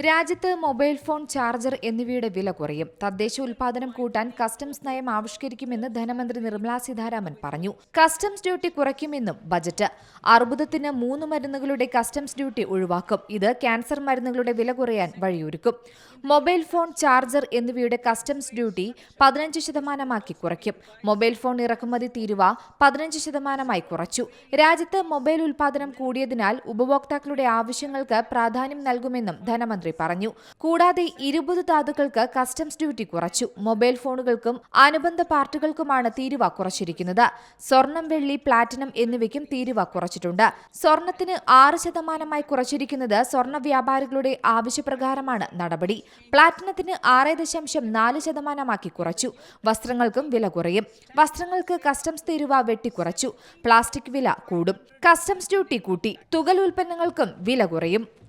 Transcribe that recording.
രാജ്യത്ത് mobile phone charger എന്നിവയുടെ വില കുറയും. തദ്ദേശ ഉൽപാദനം കൂട്ടാൻ കസ്റ്റംസ് നയം ആവിഷ്കരിക്കുമെന്ന് ധനമന്ത്രി നിർമ്മലാ സീതാരാമൻ പറഞ്ഞു. കസ്റ്റംസ് ഡ്യൂട്ടി കുറയ്ക്കുമെന്നും ബജറ്റ്. അർബുദത്തിന് മൂന്ന് മരുന്നുകളുടെ കസ്റ്റംസ് ഡ്യൂട്ടി ഒഴിവാക്കും. ഇത് ക്യാൻസർ മരുന്നുകളുടെ വില കുറയാൻ വഴിയൊരുക്കും. മൊബൈൽ ഫോൺ ചാർജർ എന്നിവയുടെ കസ്റ്റംസ് ഡ്യൂട്ടി പതിനഞ്ച് ശതമാനമാക്കി കുറയ്ക്കും. മൊബൈൽ ഫോൺ ഇറക്കുമതി തീരുവ പതിനഞ്ച് ശതമാനമായി കുറച്ചു. രാജ്യത്ത് മൊബൈൽ ഉൽപാദനം കൂടിയതിനാൽ ഉപഭോക്താക്കളുടെ ആവശ്യങ്ങൾക്ക് പ്രാധാന്യം നൽകുമെന്നും ധനമന്ത്രി പറഞ്ഞു. കൂടാതെ ഇരുപത് ധാതുക്കൾക്ക് കസ്റ്റംസ് ഡ്യൂട്ടി കുറച്ചു. മൊബൈൽ ഫോണുകൾക്കും അനുബന്ധ പാർട്ടുകൾക്കുമാണ് തീരുവ കുറച്ചിരിക്കുന്നത്. സ്വർണം വെള്ളി പ്ലാറ്റിനം എന്നിവയ്ക്കും തീരുവ കുറച്ചിട്ടുണ്ട്. സ്വർണത്തിന് ആറ് ശതമാനമായി കുറച്ചിരിക്കുന്നത് സ്വർണ വ്യാപാരികളുടെ ആവശ്യപ്രകാരമാണ് നടപടി. പ്ലാറ്റിനത്തിന് ആറ് ദശാംശം നാല് ശതമാനമാക്കി കുറച്ചു. വസ്ത്രങ്ങൾക്കും വില കുറയും. വസ്ത്രങ്ങൾക്ക് കസ്റ്റംസ് തീരുവ വെട്ടിക്കുറച്ചു പ്ലാസ്റ്റിക് വില കൂടും. കസ്റ്റംസ് ഡ്യൂട്ടി കൂട്ടി. തുകൽ ഉൽപ്പന്നങ്ങൾക്കും വില കുറയും.